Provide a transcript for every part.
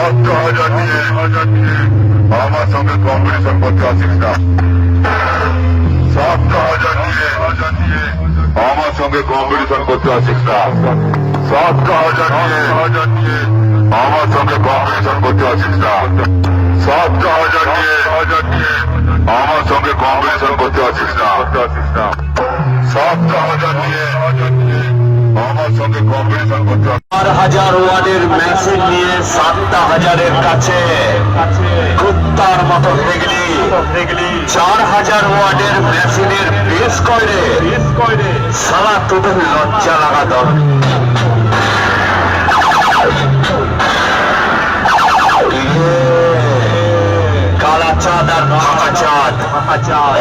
নিয়ে হাজার নিয়ে আমার সঙ্গে কম্পিটিশন করতে আসিস না সাতটা হাজার নিয়ে হাজার নিয়ে আমার সঙ্গে কম্পিটিশন করতে আসিস না সাতটা হাজার নিয়ে হাজার নিয়ে আমার সঙ্গে কম্পিটিশন করতে আসিস না সাতটা হাজার নিয়ে হাজার নিয়ে আমার সঙ্গে কম্পিটিশন করতে আসিস না সাতটা হাজার নিয়ে হাজার নিয়ে মেশিন নিয়ে সাতটা হাজারের কাছে কুত্তার মতো চার হাজার ওয়ার্ডের মেশিনের বেশ করে সারা তোদের লজ্জা লাগা দরকার। কালা চাঁদ আর ফাঁকা চাঁদ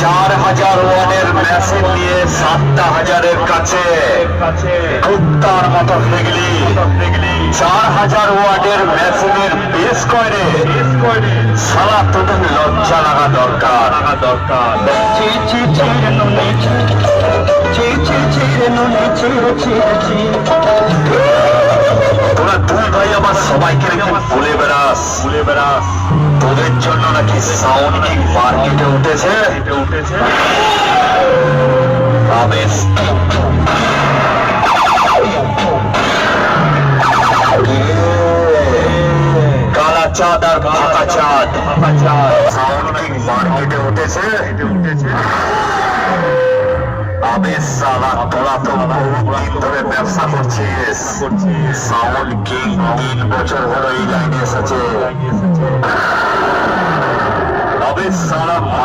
চার হাজার ওয়ানের মেশিন নিয়ে সাতটা হাজারের কাছে। কুত্তার মতো ফেগলি চার হাজার ওয়াটের মেশিনের বেশ করে সারা তোদের লজ্জা লাগা দরকার। দরকার তোরা তোদের জন্য নাকি সাউন্ড কিং মার্কেটে উঠেছে? উঠেছে আবেশ চাঁদ আর ফাঁকা চাঁদ। সাউন্ড মার্কেটে উঠেছে উঠেছে? আবে সালা, তোরা তো বহুদিন ধরে ব্যবসা করছিস। সাউন্ড তিন বছর হলো এই লাইনে এসেছে?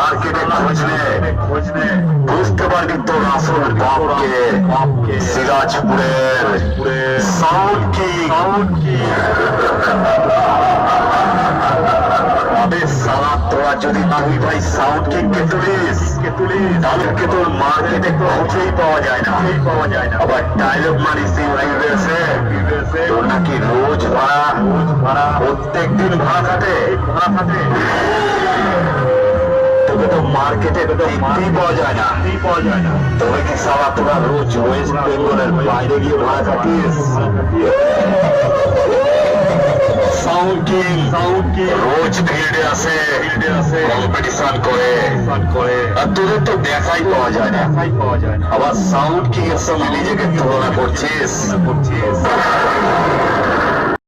মার্কেটে খুঁজলে বুঝতে পারবি তোর আসল বাপকে সিরাজপুরের সাউন্ড কিং সাউন্ড কিং তোরা যদি তুই ভাই সাউন্ড কিংকে তুলিস তাদেরকে তোর মার্কেটে পৌঁছেই পাওয়া যায় না। পাওয়া যায় না আবার ডায়লগ মারিস ইউনিভার্সে তোর নাকি রোজ ভাড়া রোজ ভাড়া প্রত্যেক দিন ভাড়া থাকে ভাড়া তো মার্কেটে দেখতেই পাওয়া যায় না। তবে কি সালা তোরা রোজ ওয়েস্ট বেঙ্গলের বাইরে গিয়ে ভাড়া কাটিস রোজ ফিল্ডে আসে কম্পিটিশন করে। আর তোদের তো দেখাই পাওয়া যায় না। দেখাই পাওয়া যায় আবার সাউন্ড কিং এর সঙ্গে নিজেকে তুলনা করছিস।